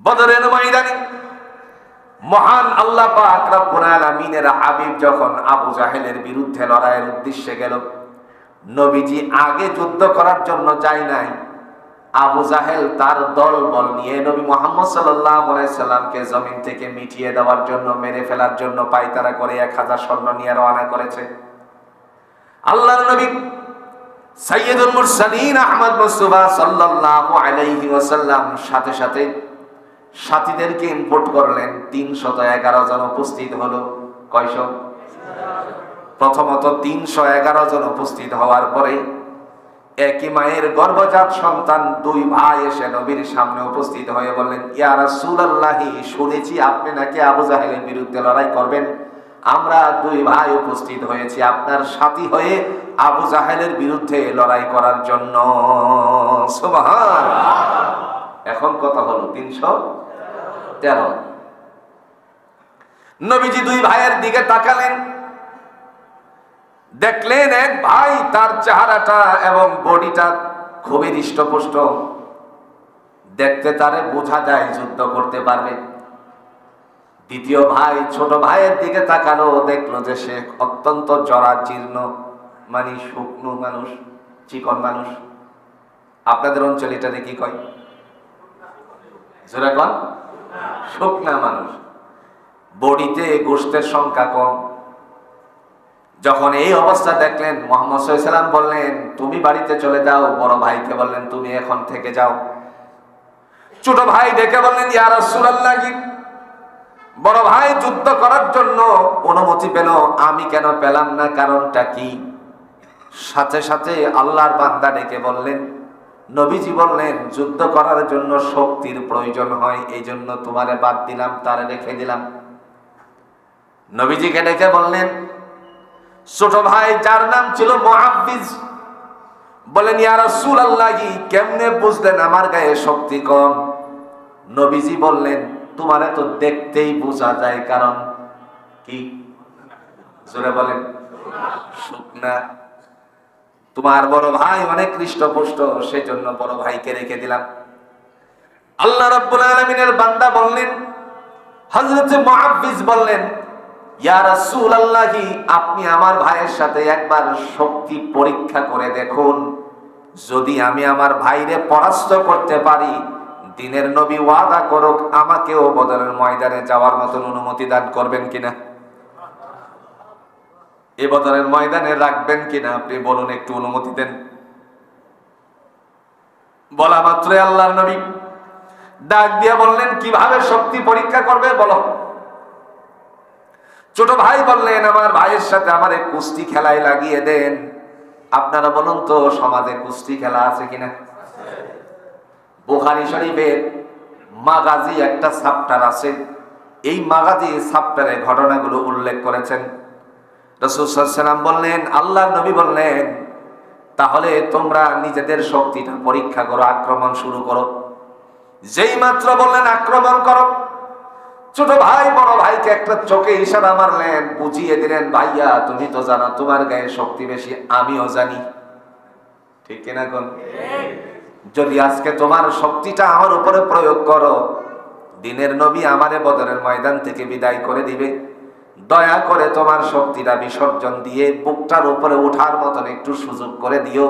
বদরের ময়দানে। মহান আল্লাহ পাক রব্বুল আলামিনের হাবিব যখন আবু জাহেলের বিরুদ্ধে লড়াইয়ের উদ্দেশ্যে গেল, নবীজি আগে যুদ্ধ করার জন্য যায় নাই। আবু জাহেল তার দল বল নিয়ে নবী মোহাম্মদ সাল্লামকে জমিন থেকে মিটিয়ে দেওয়ার জন্য, মেরে ফেলার জন্য পাইতারা করে এক হাজার স্বর্ণ নিয়ে রওনা করেছে। আল্লাহর নবী সাইয়্যিদুল মুরসালিন আহমদ মুস্তফা সাল্লাল্লাহু আলাইহি ওয়াসাল্লাম সাথে সাথে সাথীদেরকে ইনপুট করলেন তিনশত এগারো জন উপস্থিত হলো। কয়শ? প্রথমত তিনশো এগারো জন উপস্থিত হওয়ার পরে একই মায়ের গর্ভজাত সন্তান দুই ভাই এসে নবীর সামনে উপস্থিত হয়ে বললেন ইয়ারা রাসূলুল্লাহি, শুনেছি আপনি নাকি আবু জাহেলের বিরুদ্ধে লড়াই করবেন। আমরা দুই ভাই উপস্থিত হয়েছি আপনার সাথী হয়ে আবু জাহেলের বিরুদ্ধে লড়াই করার জন্য। এখন কথা হলো তিনশো তেরো। নবীজি দুই ভাইয়ের দিকে তাকালেন। দেখলেন এক ভাই তার চেহারাটা এবং বডিটা খুবই হৃষ্টপুষ্ট। দেখতে তারে বোঝা যায় যুদ্ধ করতে পারবে। দ্বিতীয় ভাই ছোট ভাইয়ের দিকে তাকালো, দেখল যে সে অত্যন্ত জরা জীর্ণ মানে শুকনো মানুষ, চিকন মানুষ। আপনাদের অঞ্চলে এটা কি কয়? জোরা কন। শুকনা মানুষ। বডিতে গোষ্ঠের সংখ্যা কম। যখন এই অবস্থা দেখলেন, মোহাম্মদ সাল্লাম বললেন, তুমি বাড়িতে চলে যাও। বড় ভাইকে বললেন, তুমি এখন থেকে যাও। ছোট ভাই ডেকে বললেন বড় ভাই যুদ্ধ করার জন্য অনুমতি পেল। আমি কেন পেলাম না? কারণটা কি? সাথে সাথে আল্লাহর বান্দা ডেকে বললেন নবীজি বললেন, যুদ্ধ করার জন্য শক্তির প্রয়োজন হয় এই জন্য তোমারে বাদ দিলাম, তারে রেখে দিলাম। নবীজিকে ডেকে বললেন, ছোট ভাই, যার নাম ছিল মহাব্বিজ বলেন, ইয়া রাসূলুল্লাহি, কেমনে বুঝলেন আমার গায়ে শক্তি কম? নবীজি বললেন, তোমারে তো দেখতেই বোঝা যায়, কারণ কি? জোরে বলেন, শুকনা তোমার বড় ভাই অনেক হৃষ্টপুষ্ট, সেজন্য বড় ভাইকে রেখে দিলাম। আল্লাহ রাব্বুল আলামিনের বান্দা বললেন, হযরত মুআব্বিজ বললেন, ইয়া রাসূলুল্লাহি, আপনি আমার ভাইয়ের সাথে একবার শক্তি পরীক্ষা করে দেখুন। যদি আমি আমার ভাইরে পরাস্ত করতে পারি, দিনের নবী ওয়াদা করুক, আমাকেও বদরের ময়দানে যাওয়ার মতন অনুমতি দান করবেন কিনা? এ বদরের ময়দানে রাখবেন কিনা আপনি বলুন, একটু অনুমতি দেন। বলা মাত্র আল্লাহর নবী ডাক দিয়া বললেন, কীভাবে শক্তি পরীক্ষা করবে বলো? ছোট ভাই বললেন, আমার ভাইয়ের সাথে আমার এই কুস্তি খেলায় লাগিয়ে দেন। আপনারা বলুন তো, সমাজে কুস্তি খেলা আছে কিনা? বুখারি শরীফের মাগাজি একটা সাপ্টার আছে। এই মাগাজি সাপ্টারে ঘটনাগুলো উল্লেখ করেছেন। রসুলাম বললেন, আল্লাহ নবী বললেন, তাহলে তোমরা নিজেদের শক্তিটা পরীক্ষা করো, আক্রমণ শুরু করো। যেই মাত্র বললেন, আক্রমণ করো। ছোট ভাই, বড় ভাইকে একটা চোখে ইশারা মারলেন, বুঝিয়ে দিলেন, ভাইয়া, তুমি তো জানো, তোমার গায়ে শক্তি বেশি, আমিও জানি। ঠিক কিনা কোন? যদি আজকে তোমার শক্তিটা আমার উপরে প্রয়োগ করো, দিনের নবী আমারে বদরের ময়দান থেকে বিদায় করে দিবে। দয়া করে তোমার শক্তিটা বিসর্জন দিয়ে বুকটার উপরে ওঠার মতন একটু সুযোগ করে দিও,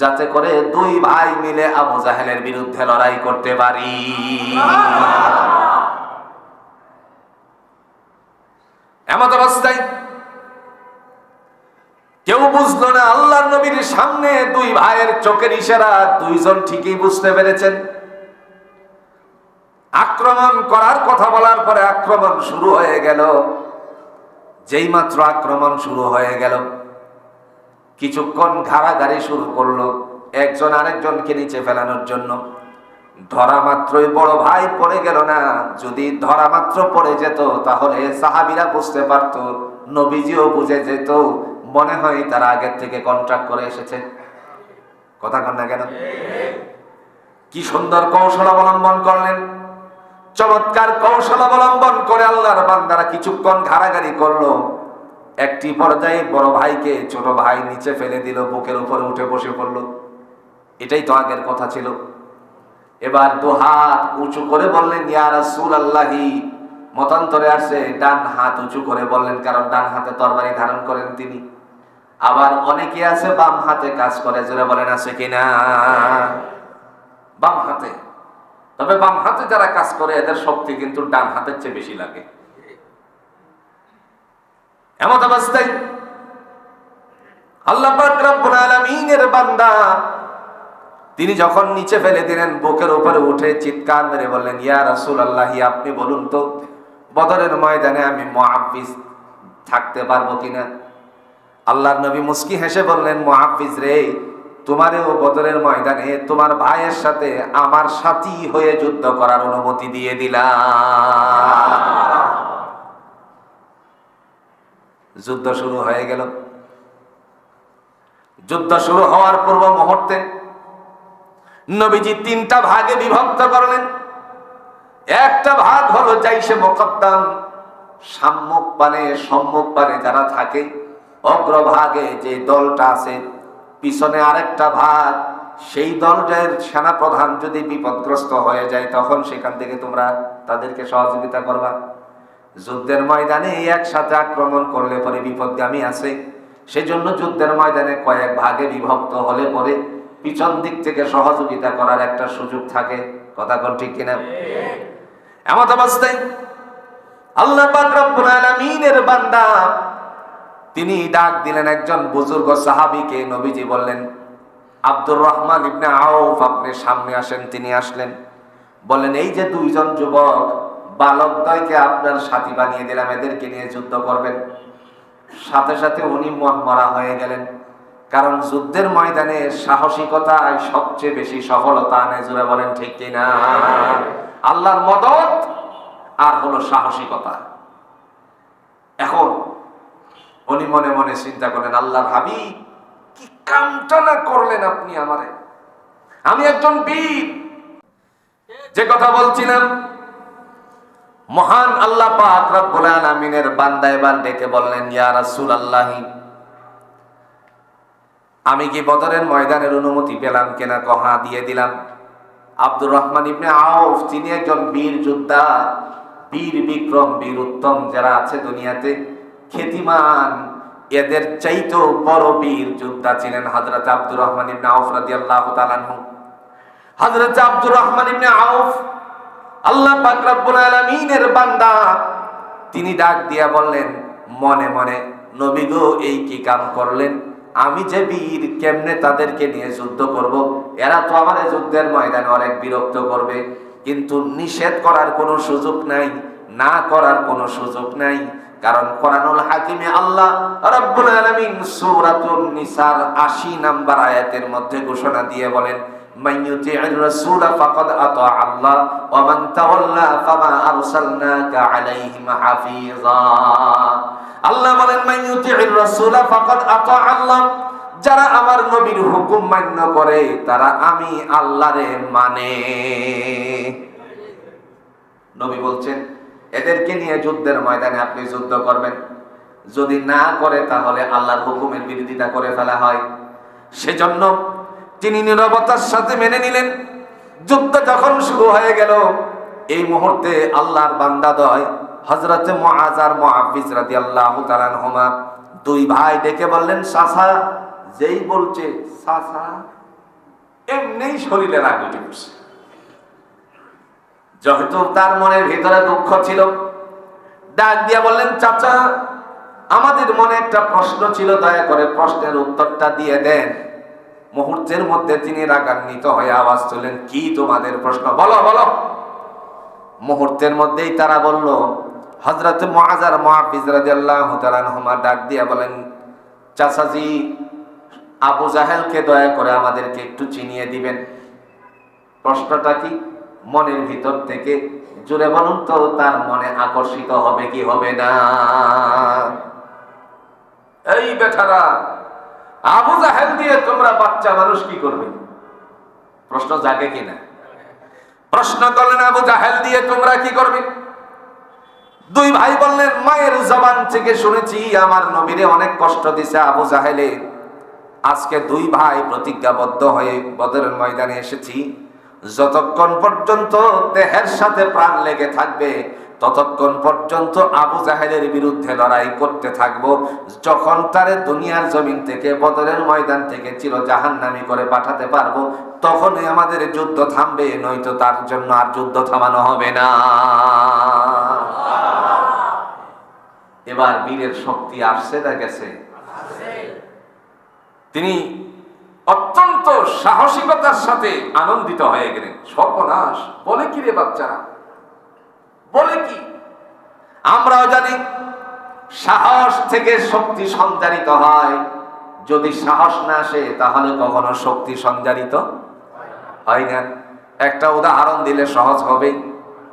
যাতে করে দুই ভাই মিলে আবু জাহেলের বিরুদ্ধে লড়াই করতে পারি। এমত অবস্থায় কেউ বুঝলো না, আল্লাহর নবীর সামনে দুই ভাইয়ের চোখের ইশারা, দুইজন ঠিকই বুঝতে পেরেছেন। আক্রমণ করার কথা বলার পরে আক্রমণ শুরু হয়ে গেল। যেই মাত্র আক্রমণ শুরু হয়ে গেল, কিছুক্ষণ ঘাড়াঘাড়ি শুরু করল একজন আরেকজনকে নিচে ফেলানোর জন্য। ধরা মাত্রই বড় ভাই পড়ে গেল না, যদি ধরা মাত্র পড়ে যেত তাহলে সাহাবিরা বুঝতে পারত, নবীজিও বুঝে যেত, মনে হয় তারা আগের থেকে কন্ট্রাক্ট করে এসেছে। কথা কন না কেন? কি সুন্দর কৌশল অবলম্বন করলেন। চমৎকার কৌশল অবলম্বন করে আল্লাহর বান্দারা কিছুক্ষণ ঘাড়াঘাড়ি করল। একটি পর্যায়ে বড় ভাইকে ছোট ভাই নিচে ফেলে দিল, বুকের উপরে উঠে বসে পড়ল। এটাই তো আগের কথা ছিল। এবার দু হাত উঁচু করে বললেন, ইয়া রাসূল আল্লাহি মতান্তরে আসে, ডান হাত উঁচু করে বললেন, কারণ ডান হাতে তরবারি ধারণ করেন তিনি। আবার অনেকে আছে, বাম হাতে কাজ করে, জোরে বলেন, আছে কিনা? বাম হাতে। তবে বাম হাতে যারা কাজ করে, এদের শক্তি কিন্তু ডান হাতের চেয়ে বেশি লাগে। এমত অবস্থায় আল্লাহ রব্বুল বান্দা, তিনি যখন নিচে ফেলে দিলেন, বুকের উপরে উঠে চিৎকার মেরে বললেন, ইয়া রাসুল আল্লাহ আপনি বলুন তো, বদরের ময়দানে আমি মুআফিজ থাকতে পারব কিনা? আল্লাহর নবী মুস্কি হেসে বললেন মুআফিজ রে তোমারেও বদরের ময়দানে তোমার ভাইয়ের সাথে আমার সাথী হয়ে যুদ্ধ করার অনুমতি দিয়ে দিলাম। যুদ্ধ শুরু হয়ে গেল। যুদ্ধ শুরু হওয়ার পূর্ব মুহূর্তে নবীজি তিনটা ভাগে বিভক্ত করলেন। একটা ভাগ হলো যাইসে মোকদ্দম, সাম্মুখ পানে সম্মুখ পানে যারা থাকে, অগ্রভাগে যে দলটা আছে পিছনে আরেকটা ভাগ, সেই দলটার সেনা প্রধান যদি বিপদগ্রস্ত হয়ে যায়, তখন সেখান থেকে তোমরা তাদেরকে সহযোগিতা করবা। যুদ্ধের ময়দানে একসাথে আক্রমণ করলে পরে বিপদগামী আছে। সেজন্য যুদ্ধের ময়দানে কয়েক ভাগে বিভক্ত হলে পরে পিছন দিক থেকে সহযোগিতা করার একটা সুযোগ থাকে। কথা কোন ঠিক কিনা? এমত অবস্থায় আল্লাহ বান্দা তিনি ডাক দিলেন একজন বুজুর্গ সাহাবিকে, নবীজি বললেন, আব্দুর রহমান ইবনে আউফ, আপনি সামনে আসেন। তিনি আসলেন, বললেন, এই যে দুইজন যুবক বালকদ্বয়কে আপনার সাথী বানিয়ে দিলাম, এদেরকে নিয়ে যুদ্ধ করবেন। সাথে সাথে উনি মন মরা হয়ে গেলেন, কারণ যুদ্ধের ময়দানে সাহসিকতায় সবচেয়ে বেশি সফলতা আনে জুড়ে বলেন, ঠিক কিনা আল্লাহর মদত আর হলো সাহসিকতা। এখন উনি মনে মনে চিন্তা করেন, আল্লাহর হাবি কি কামটা না করলেন আপনি আমারে? আমি একজন বীর। যে কথা বলছিলাম, মহান আল্লাহ পাক রব্বুল ডেকে বললেন রাসূলুল্লাহি, আমি কি বদরের ময়দানের অনুমতি পেলাম কিনা কহা দিয়ে দিলাম। আব্দুর রহমান ইবনে আউফ তিনি একজন বীর যোদ্ধা, বীর বিক্রম, বীর উত্তম যারা আছে দুনিয়াতে খ্যাতিমান এদের চাইতেও বড় বীর যোদ্ধা ছিলেন হযরত আব্দুর রহমান ইবনে আউফ রাদিয়াল্লাহু তাআলা আনহু। হযরত আব্দুর রহমান ইবনে আউফ, আল্লাহ পাক রব্বুল আলামিনের বান্দা, তিনি ডাক দিয়া বললেন, মনে মনে, নবী গো, এই কি কাম করলেন? আমি যে বীর, কেমনে তাদেরকে নিয়ে যুদ্ধ করব? এরা তো আমার যুদ্ধের ময়দানে অনেক বিরক্ত করবে। কিন্তু নিষেধ করার কোনো সুযোগ নাই, না করার কোনো সুযোগ নাই। কারণ কোরআনুল হাকিমে আল্লাহ রব্বুল আলামিন সূরাতুন নিসার 80 নাম্বার আয়াতের মধ্যে ঘোষণা দিয়ে বলেন, মান ইউতি'র রাসূল ফাকাদ আতা আল্লাহ, ওয়া মান তাওয়াল্লা ফামা আরসালনাকা আলাইহিম হাফিজা আল্লাহ বলেন, মান ইউতি'র রাসূল ফাকাদ আতা আল্লাহ, যারা আমার নবীর হুকুম মান্য করে, তারা আমি আল্লাহরে মানে। নবী বলছেন এদেরকে নিয়ে যুদ্ধের ময়দানে আপনি যুদ্ধ করবেন। যদি না করে, তাহলে আল্লাহর হুকুমের বিরোধিতা করে ফেলা হয়। সেজন্য তিনি নিরবতার সাথে মেনে নিলেন, যুদ্ধ যখন শুরু হয়ে গেল, এই মুহূর্তে আল্লাহর বান্দাদয় হজরতে মুআজার মুআফিজ রাদিয়াল্লাহু তাআলা আনহুমা দুই ভাই ডেকে বললেন, সাসা, যেই বলছে সাসা, এমনিই শরীরে রাগ যেহেতু তার মনের ভিতরে দুঃখ ছিল, ডাক দিয়া বললেন, চাচা, আমাদের মনে একটা প্রশ্ন ছিল, দয়া করে প্রশ্নের উত্তরটা দিয়ে দেন। মুহূর্তের মধ্যে তিনি রাগান্বিত হয়ে আওয়াজ তুলেন কি তোমাদের প্রশ্ন? বলো বলো। মুহূর্তের মধ্যেই তারা বলল হজরত মুআজার মুআফিজ রাদিয়াল্লাহু তাআলা আনহুমা ডাক দিয়া বলেন, চাচাজি, আবু জাহেলকে দয়া করে আমাদেরকে একটু চিনিয়ে দিবেন। প্রশ্নটা কি? মনের ভিতর থেকে জুড়ে বলুন তো, তার মনে আকর্ষিত হবে কি হবে না? এই বেটারা, আবু জাহেল দিয়ে তোমরা বাচ্চা মানুষ কি করবে? প্রশ্ন জাগে কিনা প্রশ্ন করলেন আবু জাহেল দিয়ে তোমরা কি করবে? দুই ভাই বললেন, মায়ের জবান থেকে শুনেছি, আমার নবীরে অনেক কষ্ট দিছে আবু জাহেলে। আজকে দুই ভাই প্রতিজ্ঞাবদ্ধ হয়ে বদরের ময়দানে এসেছি। যতক্ষণ পর্যন্ত দেহের সাথে প্রাণ লেগে থাকবে, ততক্ষণ পর্যন্ত আবু জাহেলের বিরুদ্ধে লড়াই করতে থাকব। যখন তারে দুনিয়ার জমিন থেকে, বদরের ময়দান থেকে চির জাহান্নামি করে পাঠাতে পারব, তখনই আমাদের যুদ্ধ থামবে, নয়তো তার জন্য আর যুদ্ধ থামানো হবে না। এবার বীরের শক্তি আসছে না গেছে? তিনি অত্যন্ত সাহসিকতার সাথে আনন্দিত হয়ে গেলেন। সর্বনাশ। বলে কি রে বাচ্চারা? বলে কি? আমরাও জানি সাহস থেকে শক্তি সঞ্চারিত হয়। যদি সাহস না আসে, তাহলে কখনো শক্তি সঞ্চারিত হয় না। একটা উদাহরণ দিলে সহজ হবে।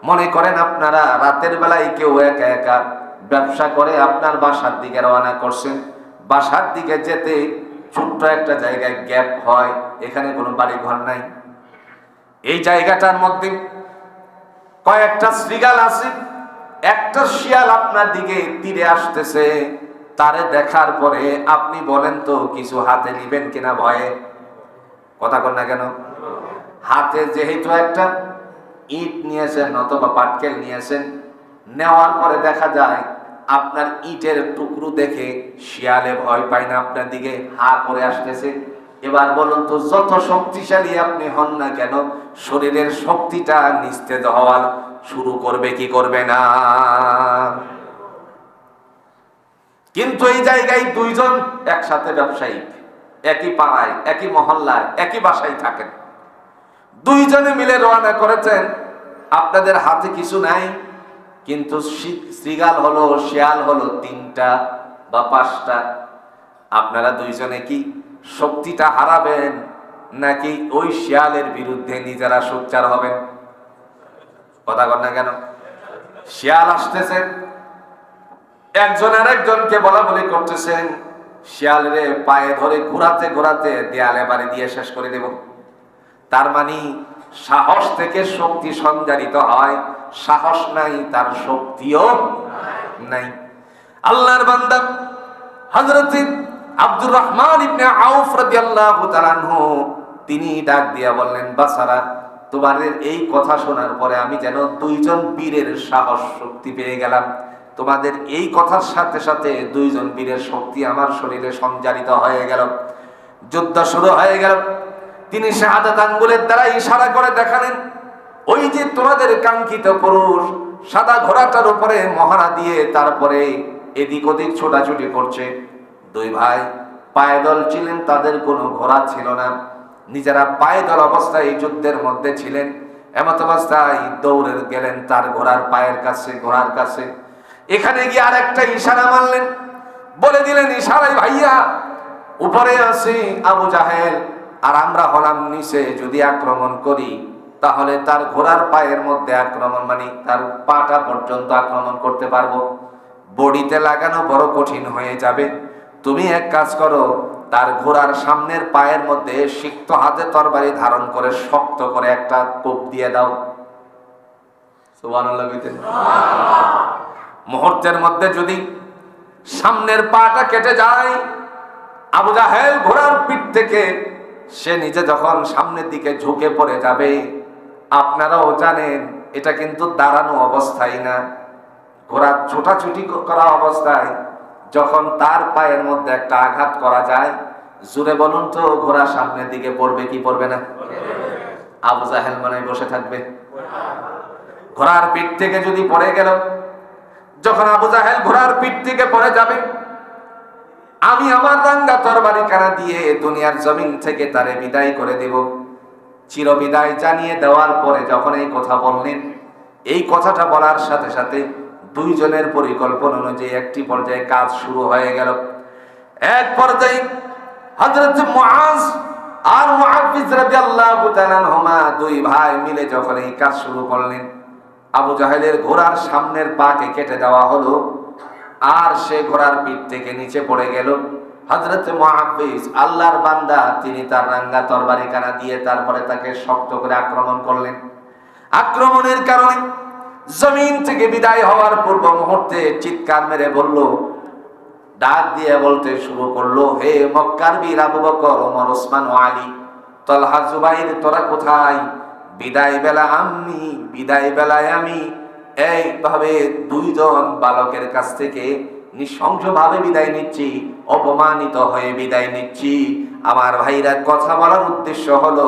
মনে করেন আপনারা, রাতের বেলায় কেউ একা একা ব্যবসা করে আপনার বাসার দিকে রওনা করছেন। বাসার দিকে যেতে ছোট্ট একটা জায়গায় গ্যাপ হয়, এখানে কোনো বাড়ি ঘর নাই। এই জায়গাটার মধ্যে কয়েকটা শ্রীগাল আছে, একটা শিয়াল আপনার দিকে তীরে আসতেছে, তারে দেখার পরে আপনি বলেন তো, কিছু হাতে নিবেন কিনা ভয়ে? কথা কর না কেন? হাতে যেহেতু একটা ইট নিয়েছেন, অথবা পাটকেল নিয়েছেন, নেওয়ার পরে দেখা যায় আপনার ইটের টুকরো দেখে শিয়ালে ভয় পায় না, আপনার দিকে হা করে আসতেছে। এবার বলুন তো, যত শক্তিশালী আপনি হন না কেন, শরীরের শক্তিটা নিস্তেজ হওয়ার শুরু করবে কি করবে না? কিন্তু এই জায়গায় দুইজন একসাথে ব্যবসায়ী, একই পাড়ায়, একই মহল্লায়, একই বাসায় থাকেন। দুইজনে মিলে রওনা করেছেন, আপনাদের হাতে কিছু নাই কিন্তু শি- শৃগাল হলো, শিয়াল হলো তিনটা বা পাঁচটা। আপনারা দুইজনে কি শক্তিটা হারাবেন নাকি ওই শিয়ালের বিরুদ্ধে নিজেরা সোচ্চার হবেন? কথা কর না কেন? শিয়াল আসতেছে, একজন আর একজনকে বলা বলি করতেছেন শিয়ালের পায়ে ধরে ঘোরাতে ঘোরাতে দেয়ালে বাড়ি দিয়ে শেষ করে দেব। তার মানে সাহস থেকে শক্তি সঞ্চারিত হয়। সাহস নাই, তার শক্তিও নাই। আল্লাহর বান্দা হযরত আব্দুর রহমান ইবনে আউফ রাদিয়াল্লাহু তাআলা আনহু, তিনি ডাক দিয়া বললেন বাসারা তোমাদের এই কথা শোনার পরে আমি যেন দুইজন বীরের সাহস শক্তি পেয়ে গেলাম। তোমাদের এই কথার সাথে সাথে দুইজন বীরের শক্তি আমার শরীরে সঞ্চারিত হয়ে গেল। যুদ্ধ শুরু হয়ে গেল। তিনি শাহাদাত আঙ্গুলের দ্বারা ইশারা করে দেখালেন, ওই যে তোমাদের কাঙ্ক্ষিত পুরুষ, সাদা ঘোড়াটার উপরে মহারা দিয়ে তারপরে এদিক ওদিক ছোটাছুটি করছে। দুই ভাই পায়দল ছিলেন, তাদের কোনো ঘোড়া ছিল না। নিজেরা পায়দল অবস্থায় এই যুদ্ধের মধ্যে ছিলেন। এমত অবস্থায় দৌড়ে গেলেন তার ঘোড়ার পায়ের কাছে, ঘোড়ার কাছে। এখানে গিয়ে আর একটা ইশারা মারলেন। বলে দিলেন ইশারাই ভাইয়া, উপরে আছি আবু জাহেল। আর আমরা হলাম নিচে যদি আক্রমণ করি, তাহলে তার ঘোড়ার পায়ের মধ্যে আক্রমণ মানে তার পাটা পর্যন্ত আক্রমণ করতে পারব। বডিতে লাগানো বড় কঠিন হয়ে যাবে। তুমি এক কাজ করো, তার ঘোড়ার সামনের পায়ের মধ্যে সিক্ত হাতে তরবারি ধারণ করে শক্ত করে একটা কোপ দিয়ে দাও। মুহূর্তের মধ্যে যদি সামনের পাটা কেটে যায়, আবু জাহেল ঘোড়ার পিঠ থেকে সে নিজে যখন সামনের দিকে ঝুঁকে পড়ে যাবে, আপনারাও জানেন এটা কিন্তু দাঁড়ানো অবস্থায় না। ঘোড়ার ছোটাছুটি করা অবস্থায় যখন তার পায়ের মধ্যে একটা আঘাত করা যায়, জুড়ে বলুন তো, ঘোড়া সামনের দিকে পড়বে কি পড়বে না? আবু জাহেল মনে বসে থাকবে। ঘোড়ার পিঠ থেকে যদি পড়ে গেল, যখন আবু জাহেল ঘোড়ার পিঠ থেকে পড়ে যাবে আমি আমার রাঙ্গা তরবারি কানা দিয়ে দুনিয়ার জমিন থেকে তারে বিদায় করে দেব? চির বিদায় জানিয়ে দেওয়ার পরে যখন এই কথা বললেন, এই কথাটা বলার সাথে সাথে দুইজনের পরিকল্পনা অনুযায়ী একটি পর্যায়ে কাজ শুরু হয়ে গেল। এক পর্যায়ে হযরত মুআজ আর আনহুমা দুই ভাই মিলে যখন এই কাজ শুরু করলেন, আবু জাহেলের ঘোড়ার সামনের পাকে কেটে দেওয়া হলো। আর সে ঘোড়ার পিঠ থেকে নিচে পড়ে গেল। হজরত মুআফিজ আল্লাহর বান্দা, তিনি তার রাঙ্গা তরবারি কানা দিয়ে তারপরে তাকে শক্ত করে আক্রমণ করলেন। আক্রমণের কারণে জমিন থেকে বিদায় হওয়ার পূর্ব মুহূর্তে চিৎকার মেরে বলল, ডাক দিয়ে বলতে শুরু করল, হে মক্কার বীর আবু বকর, ওমর, ওসমান আলী, তলহা জুবাইর, তোরা কোথায়? বিদায় বেলা আমি বিদায় বেলায় আমি এইভাবে দুইজন বালকের কাছ থেকে নৃশংসভাবে বিদায় নিচ্ছি, অপমানিত হয়ে বিদায় নিচ্ছি। আমার ভাইরা, কথা বলার উদ্দেশ্য হলো,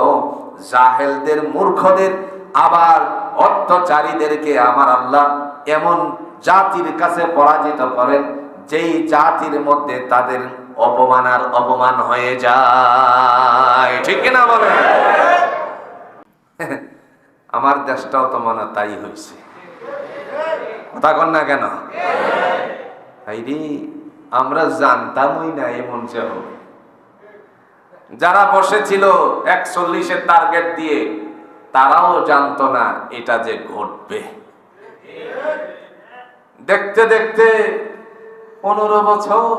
জাহেলদের, মূর্খদের, আবার অত্যাচারীদেরকে আমার আল্লাহ এমন জাতির কাছে পরাজিত করেন, যেই জাতির মধ্যে তাদের অপমান আর অপমান হয়ে যায়। ঠিক না বলে আমার দেশটাও তো মনে তাই হয়েছে। কথা না কেন? আমরা জানতামই না এমন যে যারা বসেছিল একচল্লিশের টার্গেট দিয়ে, তারাও জানতো না এটা যে ঘটবে। দেখতে দেখতে পনেরো বছর,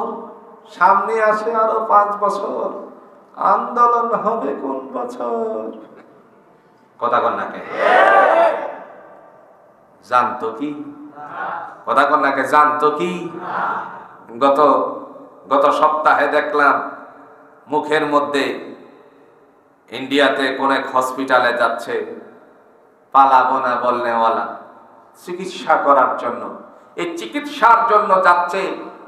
সামনে আসে আরও পাঁচ বছর, আন্দোলন হবে কোন বছর? কথা কন না কে জানতো কি? কথা কন না কে? জানতো কি? গত গত সপ্তাহে দেখলাম মুখের মধ্যে ইন্ডিয়াতে কোন এক হসপিটালে যাচ্ছে পালাবো না বলনেওয়ালা। চিকিৎসা করার জন্য। এই চিকিৎসার জন্য যাচ্ছে,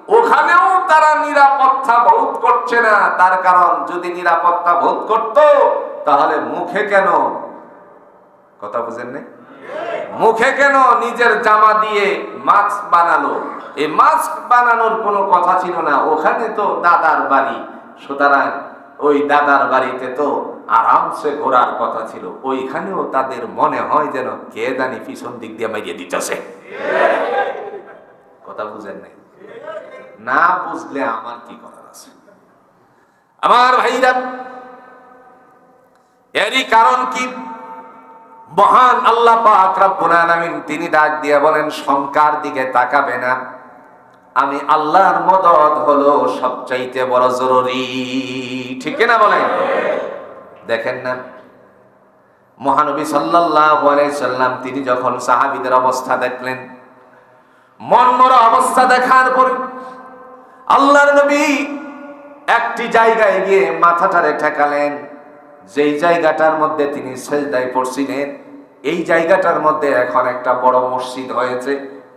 ওখানেও তারা নিরাপত্তা বোধ করছে না। তার কারণ, যদি নিরাপত্তা বোধ করত, তাহলে মুখে কেন? কথা বুঝেন না মুখে কেন নিজের জামা দিয়ে মাস্ক বানালো? এই মাস্ক বানানোর কোনো কথা ছিল না। ওখানে তো দাদার বাড়ি। সুতরাং ওই দাদার বাড়িতে তো আরামসে ঘোরার কথা ছিল। ওইখানেও তাদের মনে হয় যেন কে জানি পিছন দিক দিয়ে মাইয়ে দিতেছে। কথা বুঝেন নাই? না বুঝলে আমার কি করার আছে? আমার ভাইরা, এরই কারণ কি? মহান আল্লাহ আলামিন তিনি ডাক দিয়ে বলেন, শঙ্কার দিকে তাকাবে না। আমি আল্লাহর মদত হলো সবচাইতে বড় জরুরি। ঠিক না বলেন? দেখেন না। মহানবী সাল্লাল্লাহু সাল্লাম তিনি যখন সাহাবীদের অবস্থা দেখলেন মনমরা অবস্থা দেখার পরে আল্লাহর নবী একটি জায়গায় গিয়ে মাথাটারে ঠেকালেন। যেই জায়গাটার মধ্যে তিনি সেজদায় পড়ছিলেন, এই জায়গাটার মধ্যে এখন একটা বড় মসজিদ হয়েছে।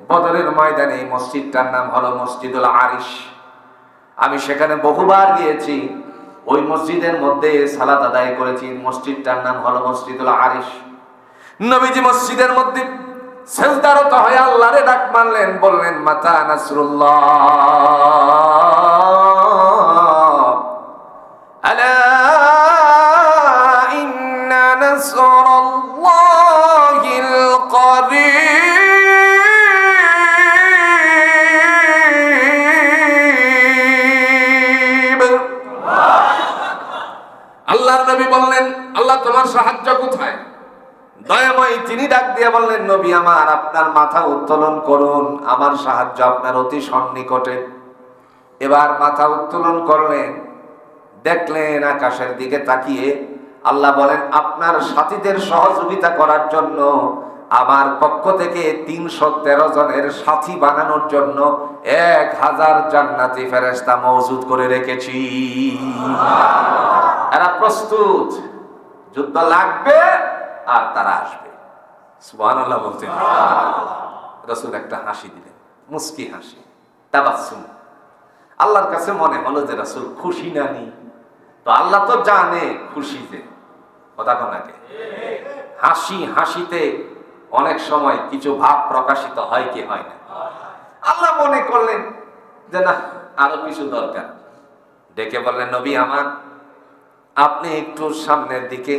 বদরের ময়দানে এই মসজিদটার নাম হলো মসজিদুল আরিশ। আমি সেখানে বহুবার গিয়েছি। ওই মসজিদের মধ্যে সালাত আদায় করেছি। মসজিদটার নাম হলো মসজিদুল আরিশ। নবীজি মসজিদের মধ্যে সেজদারত হয়ে আল্লাহরে ডাক মারলেন, বললেন, মাতা নাসরুল্লাহ। তিনি ডাক দিয়ে বললেন, নবী আমার, আপনার মাথা উত্তোলন করুন, আমার সাহায্য আপনার অতি সন্নিকটে। এবার মাথা উত্তোলন করলেন, দেখলেন আকাশের দিকে তাকিয়ে আল্লাহ বলেন, আপনার সাথীদের সহযোগিতা করার জন্য, আমার পক্ষ থেকে তিনশো তেরো জনের সাথী বানানোর জন্য এক হাজার জান্নাতি ফেরেস্তা মজুদ করে রেখেছি। এরা প্রস্তুত, যুদ্ধ লাগবে আর তারা আসবে। সুবহান আল্লাহ বলতেন, রসুল একটা হাসি দিলেন, মুস্কি হাসি তাবাসুম আল্লাহর কাছে মনে হলো যে রাসুল খুশি না নি তো আল্লাহ তো জানে খুশি যে, কথা কোনাকে হাসি হাসিতে অনেক সময় কিছু ভাব প্রকাশিত হয় কি হয় না? আল্লাহ মনে করলেন যে না, আরও কিছু দরকার। ডেকে বললেন, নবী আমার, আপনি একটু সামনের দিকে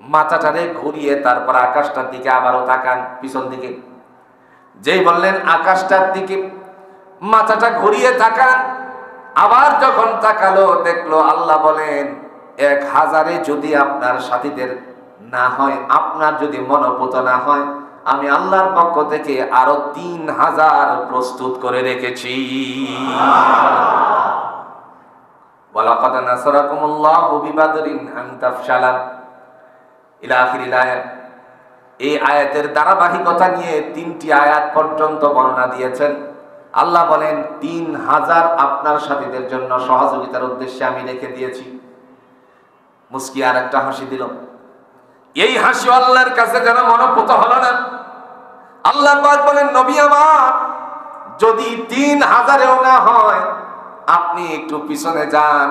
মাথাটারে ঘুরিয়ে তারপর আকাশটার দিকে আবারও তাকান পিছন দিকে। যেই বললেন আকাশটার দিকে মাথাটা ঘুরিয়ে তাকান। আবার যখন তাকালো দেখল আল্লাহ বলেন এক হাজারে যদি আপনার সাথীদের না হয় আপনার যদি মনোপুত না হয় আমি আল্লাহর পক্ষ থেকে আরও তিন হাজার প্রস্তুত করে রেখেছি। ওয়ালাকাদ নাসারাকুমুল্লাহু বিবাদরিন আন তাফশালা। ইলা আখিরিল আয়াত এই আয়াতের ধারাবাহিকতা নিয়ে তিনটি আয়াত পর্যন্ত বর্ণনা দিয়েছেন। আল্লাহ বলেন, তিন হাজার আপনার সাথীদের জন্য সহযোগিতার উদ্দেশ্যে আমি রেখে দিয়েছি। মুস্কি আর একটা হাসি দিল। এই হাসি আল্লাহর কাছে যেন মনোপুত হলো না। আল্লাহ পাক বলেন, নবী আমার, যদি তিন হাজারেও না হয়, আপনি একটু পিছনে যান,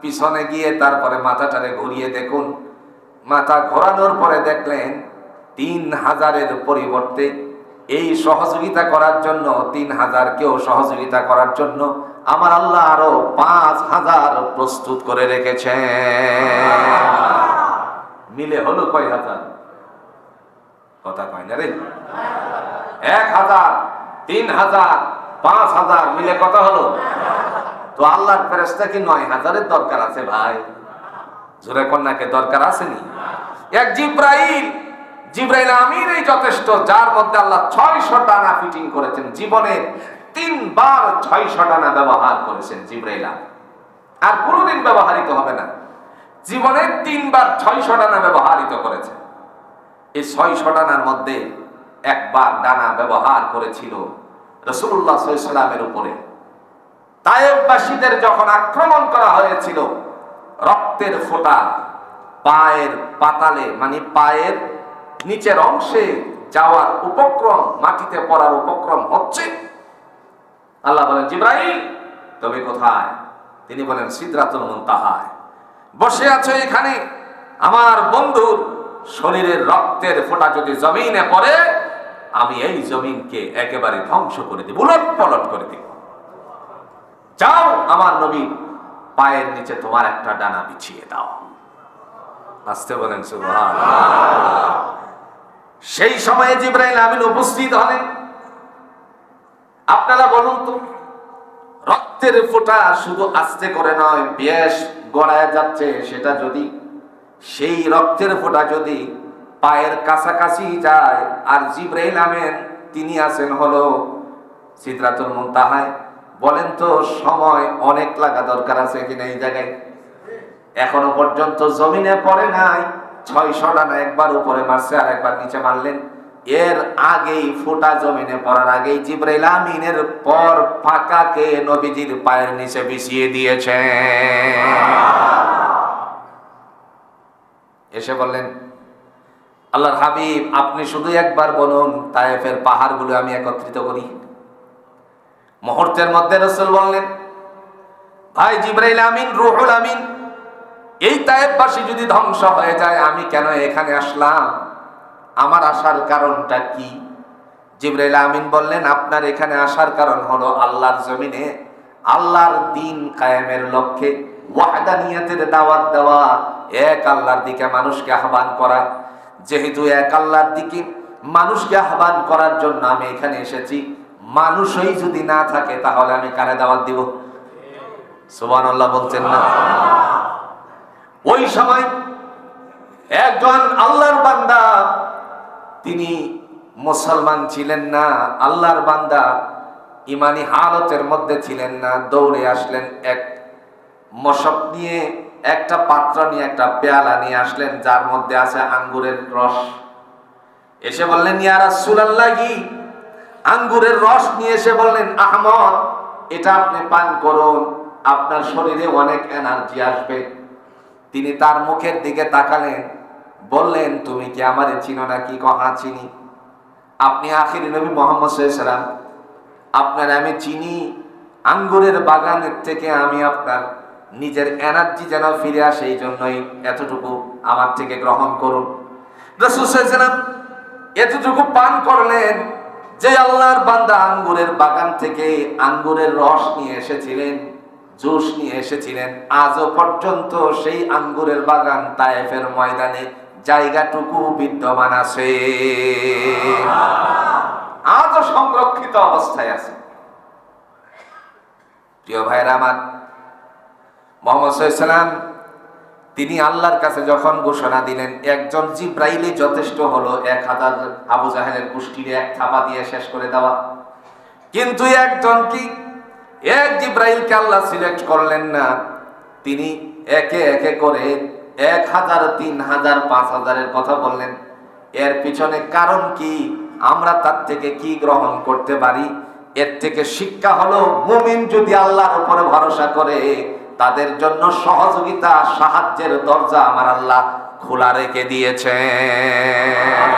পিছনে গিয়ে তারপরে মাথাটারে ঘুরিয়ে দেখুন। মাথা ঘোরানোর পরে দেখলেন তিন হাজারের পরিবর্তে এই সহযোগিতা করার জন্য, তিন হাজার কেউ সহযোগিতা করার জন্য আমার আল্লাহ আরও পাঁচ হাজার প্রস্তুত করে রেখেছে মিলে হলো কয় হাজার? কথা কয় না রে। এক হাজার, তিন হাজার, পাঁচ হাজার মিলে কত হলো। তো আল্লাহর ফেরেস্তা কি নয় হাজারের দরকার আছে ভাই। জোরে কন্যাকে দরকার আসেনি। এক জিব্রাইল জিব্রাইল আমির এই যথেষ্ট, যার মধ্যে আল্লাহ ছয়শো টানা ফিটিং করেছেন জীবনে, তিনবার ছয়শো টানা ব্যবহার করেছেন জিব্রাইল আর কোনোদিন ব্যবহারিত হবে না। জীবনে তিনবার ছয়শো টানা ব্যবহারিত করেছে। এই ছয়শো টানার মধ্যে একবার ডানা ব্যবহার করেছিল রসুল্লাহ সাল্লামের উপরে। তায়েববাসীদের যখন আক্রমণ করা হয়েছিল রক্তের ফোঁটা পায়ের পাতালে মানে পায়ের নিচের অংশে যাওয়ার উপক্রম, মাটিতে পড়ার উপক্রম হচ্ছে। আল্লাহ বলেন জিব্রাহিম তবে কোথায়? তিনি বলেন, সিদ্রাতুল মুনতাহায় বসে আছো এখানে। আমার বন্ধুর শরীরের রক্তের ফোঁটা যদি জমিনে পড়ে, আমি এই জমিনকে একেবারে ধ্বংস করে দিব উলট পলট করে দিব। যাও আমার নবী পায়ের নিচে তোমার একটা ডানা বিছিয়ে দাও। আসতে বলেন সেই সময়ে জিব্রাইল আমিন উপস্থিত হলেন। আপনারা বলুন তো, রক্তের ফোঁটা শুধু আস্তে করে নয়, বেশ গড়ায় যাচ্ছে। সেটা যদি, সেই রক্তের ফোঁটা যদি পায়ের কাছাকাছি যায়, আর জিব্রাইল আমেন, তিনি আছেন হলো সিদ্রাতুল মুনতাহায়। বলেন তো, সময় অনেক লাগা দরকার আছে কিনা এই জায়গায়। এখনও পর্যন্ত জমিনে পড়ে নাই, ছয়শো ডানা একবার উপরে মারছে আর একবার নিচে মারলেন। এর আগেই ফোটা জমিনে পড়ার আগেই জিব্রাইল আমিনের পর ফাঁকাকে নবীজির পায়ের নিচে বিছিয়ে দিয়েছে। এসে বললেন, আল্লাহর হাবিব, আপনি শুধু একবার বলুন, তায়েফের পাহাড়গুলো আমি একত্রিত করি। মুহূর্তের মধ্যে রসুল বললেন, ভাই জিব্রাইল আমিন, রুহুল আমিন, এই তায়েববাসী যদি ধ্বংস হয়ে যায়, আমি কেন এখানে আসলাম? আমার আসার কারণটা কি? জিব্রাইল আমিন বললেন, আপনার এখানে আসার কারণ হলো আল্লাহর জমিনে, আল্লাহর দিন কায়েমের লক্ষ্যে ওয়াহদানিয়াতের দাওয়াত দেওয়া, এক আল্লাহর দিকে মানুষকে আহ্বান করা। যেহেতু এক আল্লাহর দিকে মানুষকে আহ্বান করার জন্য আমি এখানে এসেছি মানুষই যদি না থাকে, তাহলে আমি কারে দাওয়াত দিব? সুবহানাল্লাহ বলছেন না। ওই সময় একজন আল্লাহর বান্দা, তিনি মুসলমান ছিলেন না, আল্লাহর বান্দা ইমানি হালতের মধ্যে ছিলেন না, দৌড়ে আসলেন, এক মশক নিয়ে, একটা পাত্র নিয়ে, একটা পেয়ালা নিয়ে আসলেন, যার মধ্যে আছে আঙ্গুরের রস। এসে বললেন ইয়ারা সুলাল্লাহি আঙ্গুরের রস নিয়ে এসে বললেন, আহমদ, এটা আপনি পান করুন, আপনার শরীরে অনেক এনার্জি আসবে। তিনি তার মুখের দিকে তাকালেন, বললেন, তুমি কি আমারে চিনো নাকি কহা চিনি? আপনি আখির নবী মোহাম্মদ সাল্লাম আপনার আমি চিনি, আঙ্গুরের বাগানের থেকে আমি আপনার নিজের এনার্জি যেন ফিরে আসে, এই জন্যই এতটুকু আমার থেকে গ্রহণ করুন। রসুলাম এতটুকু পান করলেন যে আল্লাহর বান্দা আঙ্গুরের বাগান থেকে আঙ্গুরের রস নিয়ে এসেছিলেন, জুস নিয়ে এসেছিলেন, আজও পর্যন্ত সেই আঙ্গুরের বাগান তায়েফের ময়দানে জায়গাটুকু বিদ্যমান আছে। আজও সংরক্ষিত অবস্থায় আছে। প্রিয় ভাইরা আমার, মোহাম্মদ সাল্লাম তিনি আল্লাহর কাছে যখন ঘোষণা দিলেন, একজন জিব্রাইলে যথেষ্ট হলো, এক হাজার আবু জাহেলের গোষ্ঠীর এক থাপা দিয়ে শেষ করে দেওয়া। কিন্তু একজন কি? এক জিব্রাইলকে আল্লাহ সিলেক্ট করলেন না। তিনি একে একে করে এক হাজার, তিন হাজার, পাঁচ হাজারের কথা বললেন। এর পিছনে কারণ কি? আমরা তার থেকে কি গ্রহণ করতে পারি? এর থেকে শিক্ষা হলো, মুমিন যদি আল্লাহর উপরে ভরসা করে তাদের জন্য সহযোগিতা সাহায্যের দরজা আমার আল্লাহ খোলা রেখে দিয়েছেন